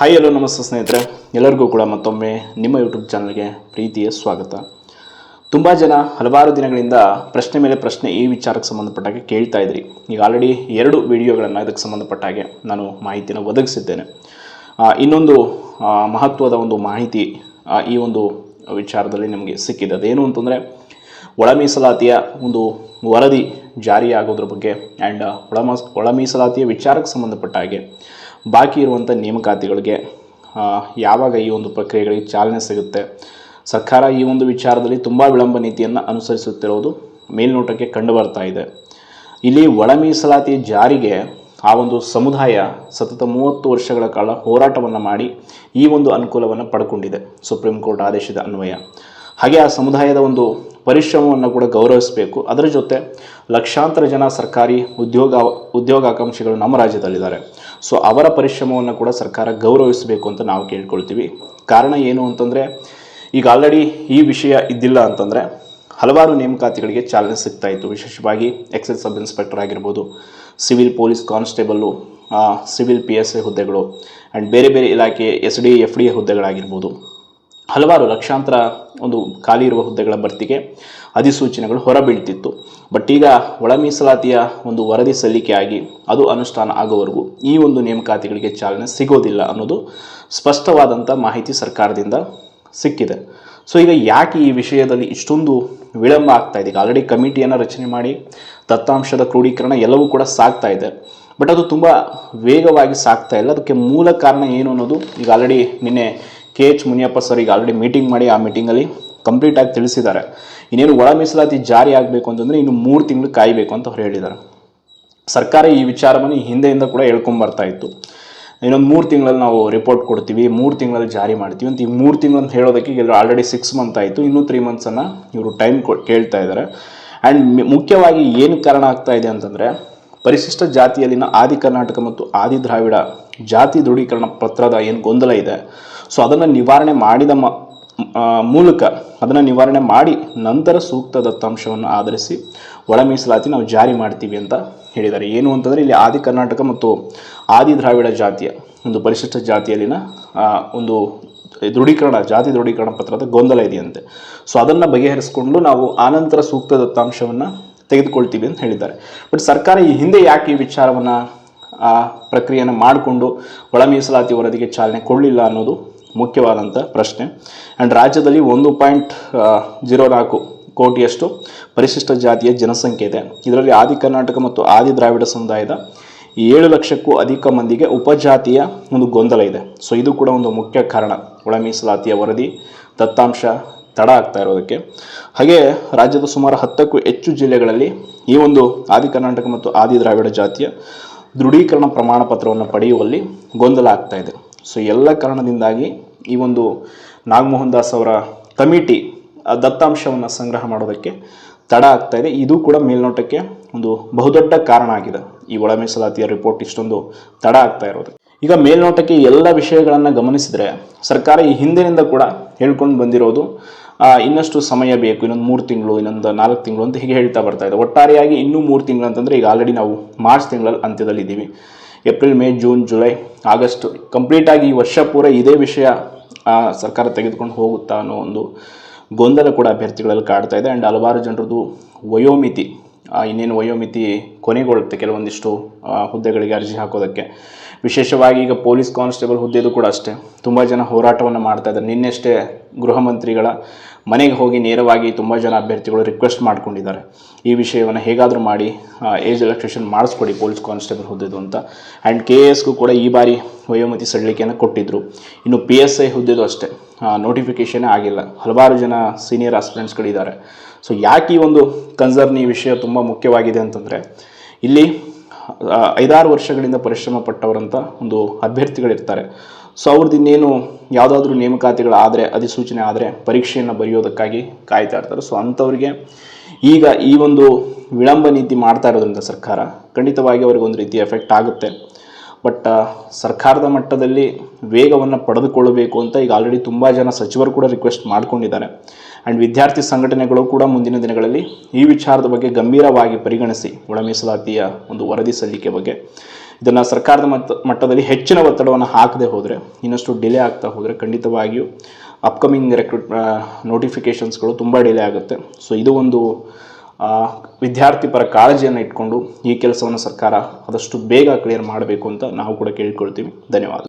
Hi hello ನಮಸ್ತೆ ಸ್ನೇಹಿತರೆ. ಎಲ್ಲರಿಗೂ ಕೂಡ ಮತ್ತೊಮ್ಮೆ ನಿಮ್ಮ ಯೂಟ್ಯೂಬ್ ಚಾನಲ್ಗೆ ಪ್ರೀತಿಯ ಸ್ವಾಗತ. ತುಂಬ ಜನ ಹಲವಾರು ದಿನಗಳಿಂದ ಪ್ರಶ್ನೆ ಮೇಲೆ ಪ್ರಶ್ನೆ ಈ ವಿಚಾರಕ್ಕೆ ಸಂಬಂಧಪಟ್ಟಾಗೆ ಕೇಳ್ತಾ ಇದ್ರಿ. ಈಗ ಆಲ್ರೆಡಿ ಎರಡು ವಿಡಿಯೋಗಳನ್ನು ಇದಕ್ಕೆ ಸಂಬಂಧಪಟ್ಟಾಗೆ ನಾನು ಮಾಹಿತಿನ ಒದಗಿಸಿದ್ದೇನೆ. ಇನ್ನೊಂದು ಮಹತ್ವದ ಒಂದು ಮಾಹಿತಿ ಈ ಒಂದು ವಿಚಾರದಲ್ಲಿ ನಿಮಗೆ ಸಿಕ್ಕಿದೆ. ಅದೇನು ಅಂತಂದರೆ ಒಳ ಮೀಸಲಾತಿಯ ಒಂದು ವರದಿ ಜಾರಿಯಾಗೋದ್ರ ಬಗ್ಗೆ ಆ್ಯಂಡ್ ಒಳ ಒಳ ಮೀಸಲಾತಿಯ ವಿಚಾರಕ್ಕೆ ಸಂಬಂಧಪಟ್ಟ ಹಾಗೆ ಬಾಕಿ ಇರುವಂಥ ನೇಮಕಾತಿಗಳಿಗೆ ಯಾವಾಗ ಈ ಒಂದು ಪ್ರಕ್ರಿಯೆಗಳಿಗೆ ಚಾಲನೆ ಸಿಗುತ್ತೆ? ಸರ್ಕಾರ ಈ ಒಂದು ವಿಚಾರದಲ್ಲಿ ತುಂಬ ವಿಳಂಬ ನೀತಿಯನ್ನು ಅನುಸರಿಸುತ್ತಿರುವುದು ಮೇಲ್ನೋಟಕ್ಕೆ ಕಂಡು ಬರ್ತಾ ಇದೆ. ಇಲ್ಲಿ ಒಳ ಮೀಸಲಾತಿ ಜಾರಿಗೆ ಆ ಒಂದು ಸಮುದಾಯ ಸತತ ಮೂವತ್ತು ವರ್ಷಗಳ ಕಾಲ ಹೋರಾಟವನ್ನು ಮಾಡಿ ಈ ಒಂದು ಅನುಕೂಲವನ್ನು ಪಡ್ಕೊಂಡಿದೆ ಸುಪ್ರೀಂ ಕೋರ್ಟ್ ಆದೇಶದ ಅನ್ವಯ. ಹಾಗೆ ಆ ಸಮುದಾಯದ ಒಂದು ಪರಿಶ್ರಮವನ್ನು ಕೂಡ ಗೌರವಿಸಬೇಕು. ಅದರ ಜೊತೆ ಲಕ್ಷಾಂತರ ಜನ ಸರ್ಕಾರಿ ಉದ್ಯೋಗ, ಉದ್ಯೋಗಾಕಾಂಕ್ಷಿಗಳು ನಮ್ಮ ರಾಜ್ಯದಲ್ಲಿದ್ದಾರೆ. ಸೊ ಅವರ ಪರಿಶ್ರಮವನ್ನು ಕೂಡ ಸರ್ಕಾರ ಗೌರವಿಸಬೇಕು ಅಂತ ನಾವು ಕೇಳ್ಕೊಳ್ತೀವಿ. ಕಾರಣ ಏನು ಅಂತಂದರೆ, ಈಗ ಆಲ್ರೆಡಿ ಈ ವಿಷಯ ಇದ್ದಿಲ್ಲ ಅಂತಂದರೆ, ಹಲವಾರು ನೇಮಕಾತಿಗಳಿಗೆ ಚಾಲನೆ ಸಿಗ್ತಾ ಇತ್ತು. ವಿಶೇಷವಾಗಿ ಎಕ್ಸೈಸ್ ಸಬ್ ಇನ್ಸ್ಪೆಕ್ಟರ್ ಆಗಿರ್ಬೋದು, civil police constable civil P S A ಹುದ್ದೆಗಳು ಆ್ಯಂಡ್ ಬೇರೆ ಬೇರೆ ಇಲಾಖೆ S D F D A ಹುದ್ದೆಗಳಾಗಿರ್ಬೋದು. ಹಲವಾರು ಲಕ್ಷಾಂತರ ಒಂದು ಖಾಲಿ ಇರುವ ಹುದ್ದೆಗಳ ಭರ್ತಿಗೆ ಅಧಿಸೂಚನೆಗಳು ಹೊರಬೀಳ್ತಿತ್ತು ಬಟ್ ಈಗ ಒಳ ಮೀಸಲಾತಿಯ ಒಂದು ವರದಿ ಸಲ್ಲಿಕೆಯಾಗಿ ಅದು ಅನುಷ್ಠಾನ ಆಗೋವರೆಗೂ ಈ ಒಂದು ನೇಮಕಾತಿಗಳಿಗೆ ಚಾಲನೆ ಸಿಗೋದಿಲ್ಲ ಅನ್ನೋದು ಸ್ಪಷ್ಟವಾದಂಥ ಮಾಹಿತಿ ಸರ್ಕಾರದಿಂದ ಸಿಕ್ಕಿದೆ. ಸೊ ಈಗ ಯಾಕೆ ಈ ವಿಷಯದಲ್ಲಿ ಇಷ್ಟೊಂದು ವಿಳಂಬ ಆಗ್ತಾ ಇದೆ? ಈಗ ಆಲ್ರೆಡಿ ಕಮಿಟಿಯನ್ನು ರಚನೆ ಮಾಡಿ, ದತ್ತಾಂಶದ ಕ್ರೋಢೀಕರಣ ಎಲ್ಲವೂ ಕೂಡ ಸಾಗ್ತಾ ಇದೆ. ಬಟ್ ಅದು ತುಂಬ ವೇಗವಾಗಿ ಸಾಗ್ತಾ ಇಲ್ಲ. ಅದಕ್ಕೆ ಮೂಲ ಕಾರಣ ಏನು ಅನ್ನೋದು ಈಗ ಆಲ್ರೆಡಿ ನಿನ್ನೆ ಕೆ ಎಚ್ ಮುನಿಯಪ್ಪ ಸರ್ ಈಗ ಆಲ್ರೆಡಿ ಮೀಟಿಂಗ್ ಮಾಡಿ ಆ ಮೀಟಿಂಗಲ್ಲಿ ಕಂಪ್ಲೀಟಾಗಿ ತಿಳಿಸಿದ್ದಾರೆ. ಇನ್ನೇನು ಒಳ ಮೀಸಲಾತಿ ಜಾರಿ ಆಗಬೇಕು ಅಂತಂದರೆ ಇನ್ನು ಮೂರು ತಿಂಗಳು ಕಾಯಬೇಕು ಅಂತ ಅವ್ರು ಹೇಳಿದ್ದಾರೆ. ಸರ್ಕಾರ ಈ ವಿಚಾರವನ್ನು ಹಿಂದೆಯಿಂದ ಕೂಡ ಹೇಳ್ಕೊಂಬರ್ತಾ ಇತ್ತು. ಇನ್ನೊಂದು ಮೂರು ತಿಂಗಳಲ್ಲಿ ನಾವು ರಿಪೋರ್ಟ್ ಕೊಡ್ತೀವಿ, ಮೂರು ತಿಂಗಳಲ್ಲಿ ಜಾರಿ ಮಾಡ್ತೀವಿ ಅಂತ ಈ ಮೂರು ತಿಂಗಳು ಅಂತ ಹೇಳೋದಕ್ಕೆ ಎಲ್ಲರೂ ಆಲ್ರೆಡಿ ಸಿಕ್ಸ್ ಮಂತ್ ಆಯಿತು, ಇನ್ನೂ ತ್ರೀ ಮಂತ್ಸನ್ನು ಇವರು ಟೈಮ್ ಕೊ, ಕೇಳ್ತಾ ಇದ್ದಾರೆ. ಆ್ಯಂಡ್ ಮುಖ್ಯವಾಗಿ ಏನು ಕಾರಣ ಆಗ್ತಾ ಇದೆ ಅಂತಂದರೆ ಪರಿಶಿಷ್ಟ ಜಾತಿಯಲ್ಲಿನ ಆದಿ ಕರ್ನಾಟಕ ಮತ್ತು ಆದಿ ದ್ರಾವಿಡ ಜಾತಿ ದೃಢೀಕರಣ ಪತ್ರದ ಏನು ಗೊಂದಲ ಇದೆ. ಸೊ ಅದನ್ನು ನಿವಾರಣೆ ಮಾಡಿದ ಮೂಲಕ ಅದನ್ನು ನಿವಾರಣೆ ಮಾಡಿ ನಂತರ ಸೂಕ್ತ ದತ್ತಾಂಶವನ್ನು ಆಧರಿಸಿ ಒಳ ಮೀಸಲಾತಿ ನಾವು ಜಾರಿ ಮಾಡ್ತೀವಿ ಅಂತ ಹೇಳಿದ್ದಾರೆ. ಏನು ಅಂತಂದರೆ ಇಲ್ಲಿ ಆದಿ ಕರ್ನಾಟಕ ಮತ್ತು ಆದಿ ದ್ರಾವಿಡ ಜಾತಿಯ ಒಂದು ಪರಿಶಿಷ್ಟ ಜಾತಿಯಲ್ಲಿನ ಒಂದು ದೃಢೀಕರಣ, ಜಾತಿ ದೃಢೀಕರಣ ಪತ್ರದ ಗೊಂದಲ ಇದೆಯಂತೆ. ಸೊ ಅದನ್ನು ಬಗೆಹರಿಸಿಕೊಂಡು ನಾವು ಆನಂತರ ಸೂಕ್ತ ದತ್ತಾಂಶವನ್ನು ತೆಗೆದುಕೊಳ್ತೀವಿ ಅಂತ ಹೇಳಿದ್ದಾರೆ. ಬಟ್ ಸರ್ಕಾರ ಈ ಹಿಂದೆ ಯಾಕೆ ಈ ವಿಚಾರವನ್ನು ಆ ಪ್ರಕ್ರಿಯೆಯನ್ನು ಮಾಡಿಕೊಂಡು ಒಳ ಮೀಸಲಾತಿ ವರದಿಗೆ ಚಾಲನೆ ಕೊಡಲಿಲ್ಲ ಅನ್ನೋದು ಮುಖ್ಯವಾದಂಥ ಪ್ರಶ್ನೆ. ಆ್ಯಂಡ್ ರಾಜ್ಯದಲ್ಲಿ ಒಂದು ಪಾಯಿಂಟ್ ಜೀರೋ ನಾಲ್ಕು ಕೋಟಿಯಷ್ಟು ಪರಿಶಿಷ್ಟ ಜಾತಿಯ ಜನಸಂಖ್ಯೆ ಇದೆ. ಇದರಲ್ಲಿ ಆದಿ ಕರ್ನಾಟಕ ಮತ್ತು ಆದಿ ದ್ರಾವಿಡ ಸಮುದಾಯದ ಏಳು ಲಕ್ಷಕ್ಕೂ ಅಧಿಕ ಮಂದಿಗೆ ಉಪಜಾತಿಯ ಒಂದು ಗೊಂದಲ ಇದೆ. ಸೊ ಇದು ಕೂಡ ಒಂದು ಮುಖ್ಯ ಕಾರಣ. ಒಳ ಮೀಸಲಾತಿಯ ವರದಿ ದತ್ತಾಂಶ ತಡ ಆಗ್ತಾ ಇರೋದಕ್ಕೆ. ಹಾಗೆ ರಾಜ್ಯದ ಸುಮಾರು ಹತ್ತಕ್ಕೂ ಹೆಚ್ಚು ಜಿಲ್ಲೆಗಳಲ್ಲಿ ಈ ಒಂದು ಆದಿ ಕರ್ನಾಟಕ ಮತ್ತು ಆದಿ ದ್ರಾವಿಡ ಜಾತಿಯ ದೃಢೀಕರಣ ಪ್ರಮಾಣ ಪತ್ರವನ್ನು ಪಡೆಯುವಲ್ಲಿ ಗೊಂದಲ ಆಗ್ತಾ ಇದೆ. ಸೊ ಎಲ್ಲ ಕಾರಣದಿಂದಾಗಿ ಈ ಒಂದು ನಾಗಮೋಹನ್ ದಾಸ್ ಅವರ ಕಮಿಟಿ ದತ್ತಾಂಶವನ್ನು ಸಂಗ್ರಹ ಮಾಡೋದಕ್ಕೆ ತಡ ಆಗ್ತಾ ಇದೆ. ಇದು ಕೂಡ ಮೇಲ್ನೋಟಕ್ಕೆ ಒಂದು ಬಹುದೊಡ್ಡ ಕಾರಣ ಆಗಿದೆ. ಈ ಒಳ ಮೀಸಲಾತಿಯ ರಿಪೋರ್ಟ್ ಇಷ್ಟೊಂದು ತಡ ಆಗ್ತಾ ಇರೋದು. ಈಗ ಮೇಲ್ನೋಟಕ್ಕೆ ಎಲ್ಲ ವಿಷಯಗಳನ್ನು ಗಮನಿಸಿದರೆ ಸರ್ಕಾರ ಈ ಹಿಂದಿನಿಂದ ಕೂಡ ಹೇಳ್ಕೊಂಡು ಬಂದಿರೋದು ಇನ್ನಷ್ಟು ಸಮಯ ಬೇಕು, ಇನ್ನೊಂದು ಮೂರು ತಿಂಗಳು, ಇನ್ನೊಂದು ನಾಲ್ಕು ತಿಂಗಳು ಅಂತ ಹೀಗೆ ಹೇಳ್ತಾ ಬರ್ತಾ ಇದೆ. ಒಟ್ಟಾರೆಯಾಗಿ ಇನ್ನೂ ಮೂರು ತಿಂಗಳು ಅಂತಂದರೆ ಈಗ ಆಲ್ರೆಡಿ ನಾವು ಮಾರ್ಚ್ ತಿಂಗಳಲ್ಲಿ ಅಂತ್ಯದಲ್ಲಿದ್ದೀವಿ April, May, June, July, August ಕಂಪ್ಲೀಟಾಗಿ ಈ ವರ್ಷ ಪೂರ ಇದೇ ವಿಷಯ ಸರ್ಕಾರ ತೆಗೆದುಕೊಂಡು ಹೋಗುತ್ತಾ ಅನ್ನೋ ಒಂದು ಗೊಂದಲ ಕೂಡ ಅಭ್ಯರ್ಥಿಗಳಲ್ಲಿ ಕಾಡ್ತಾ ಇದೆ. ಆ್ಯಂಡ್ ಹಲವಾರು ಜನರದ್ದು ವಯೋಮಿತಿ ಇನ್ನೇನು ವಯೋಮಿತಿ ಕೊನೆಗೊಳ್ಳುತ್ತೆ ಕೆಲವೊಂದಿಷ್ಟು ಹುದ್ದೆಗಳಿಗೆ ಅರ್ಜಿ ಹಾಕೋದಕ್ಕೆ. ವಿಶೇಷವಾಗಿ ಈಗ ಪೊಲೀಸ್ ಕಾನ್ಸ್ಟೇಬಲ್ ಹುದ್ದೆದು ಕೂಡ ಅಷ್ಟೇ. ತುಂಬ ಜನ ಹೋರಾಟವನ್ನು ಮಾಡ್ತಾ ಇದ್ದಾರೆ. ನಿನ್ನೆಷ್ಟೇ ಗೃಹ ಮಂತ್ರಿಗಳ ಮನೆಗೆ ಹೋಗಿ ನೇರವಾಗಿ ತುಂಬ ಜನ ಅಭ್ಯರ್ಥಿಗಳು ರಿಕ್ವೆಸ್ಟ್ ಮಾಡ್ಕೊಂಡಿದ್ದಾರೆ. ಈ ವಿಷಯವನ್ನು ಹೇಗಾದರೂ ಮಾಡಿ ಏಜ್ ರಿಲ್ಯಾಕ್ಸೇಷನ್ ಮಾಡಿಸ್ಕೊಡಿ ಪೊಲೀಸ್ ಕಾನ್ಸ್ಟೇಬಲ್ ಹುದ್ದೆದು ಅಂತ. ಆ್ಯಂಡ್ ಕೆ ಎಸ್ಗೂ ಕೂಡ ಈ ಬಾರಿ ವಯೋಮಿತಿ ಸಡಿಲಿಕೆಯನ್ನು ಕೊಟ್ಟಿದ್ದರು ಇನ್ನು ಪಿ ಎಸ್ ಐ ಹುದ್ದೆದು ಅಷ್ಟೇ. ನೋಟಿಫಿಕೇಷನೇ ಆಗಿಲ್ಲ. ಹಲವಾರು ಜನ ಸೀನಿಯರ್ ಆಸ್ಪಿರೆಂಟ್ಸ್ಗಳಿದ್ದಾರೆ ಸೊ ಯಾಕೆ ಈ ಒಂದು ಕನ್ಸರ್ನ್ ಈ ವಿಷಯ ತುಂಬ ಮುಖ್ಯವಾಗಿದೆ ಅಂತಂದರೆ, ಇಲ್ಲಿ ಐದಾರು ವರ್ಷಗಳಿಂದ ಪರಿಶ್ರಮ ಪಟ್ಟವರಂಥ ಒಂದು ಅಭ್ಯರ್ಥಿಗಳಿರ್ತಾರೆ. ಸೊ ಅವ್ರದ್ದು ಇನ್ನೇನು ಯಾವುದಾದ್ರೂ ನೇಮಕಾತಿಗಳಾದರೆ ಅಧಿಸೂಚನೆ ಆದರೆ ಪರೀಕ್ಷೆಯನ್ನು ಬರೆಯೋದಕ್ಕಾಗಿ ಕಾಯ್ತಾ ಇರ್ತಾರೆ. ಸೊ ಅಂಥವ್ರಿಗೆ ಈಗ ಈ ಒಂದು ವಿಳಂಬ ನೀತಿ ಮಾಡ್ತಾ ಇರೋದ್ರಿಂದ ಸರ್ಕಾರ ಖಂಡಿತವಾಗಿ ಅವ್ರಿಗೆ ಒಂದು ರೀತಿ ಎಫೆಕ್ಟ್ ಆಗುತ್ತೆ. ಬಟ್ ಸರ್ಕಾರದ ಮಟ್ಟದಲ್ಲಿ ವೇಗವನ್ನು ಪಡೆದುಕೊಳ್ಳಬೇಕು ಅಂತ ಈಗ ಆಲ್ರೆಡಿ ತುಂಬ ಜನ ಸಚಿವರು ಕೂಡ ರಿಕ್ವೆಸ್ಟ್ ಮಾಡ್ಕೊಂಡಿದ್ದಾರೆ. ಆ್ಯಂಡ್ ವಿದ್ಯಾರ್ಥಿ ಸಂಘಟನೆಗಳು ಕೂಡ ಮುಂದಿನ ದಿನಗಳಲ್ಲಿ ಈ ವಿಚಾರದ ಬಗ್ಗೆ ಗಂಭೀರವಾಗಿ ಪರಿಗಣಿಸಿ ಒಳ ಮೀಸಲಾತಿಯ ಒಂದು ವರದಿ ಸಲ್ಲಿಕೆ ಬಗ್ಗೆ. ಇದನ್ನು ಸರ್ಕಾರದ ಮಟ್ಟ ಮಟ್ಟದಲ್ಲಿ ಹೆಚ್ಚಿನ ಒತ್ತಡವನ್ನು ಹಾಕದೆ ಹೋದರೆ, ಇನ್ನಷ್ಟು ಡಿಲೇ ಆಗ್ತಾ ಹೋದರೆ ಖಂಡಿತವಾಗಿಯೂ ಅಪ್ಕಮಿಂಗ್ ರೆಕ್ರೂಟ್ ನೋಟಿಫಿಕೇಷನ್ಸ್ಗಳು ತುಂಬ ಡಿಲೇ ಆಗುತ್ತೆ. ಸೊ ಇದು ಒಂದು ವಿದ್ಯಾರ್ಥಿ ಪರ ಕಾಳಜಿಯನ್ನು ಇಟ್ಕೊಂಡು ಈ ಕೆಲಸವನ್ನು ಸರ್ಕಾರ ಆದಷ್ಟು ಬೇಗ ಕ್ಲಿಯರ್ ಮಾಡಬೇಕು ಅಂತ ನಾವು ಕೂಡ ಕೇಳಿಕೊಳ್ತೀವಿ. ಧನ್ಯವಾದ.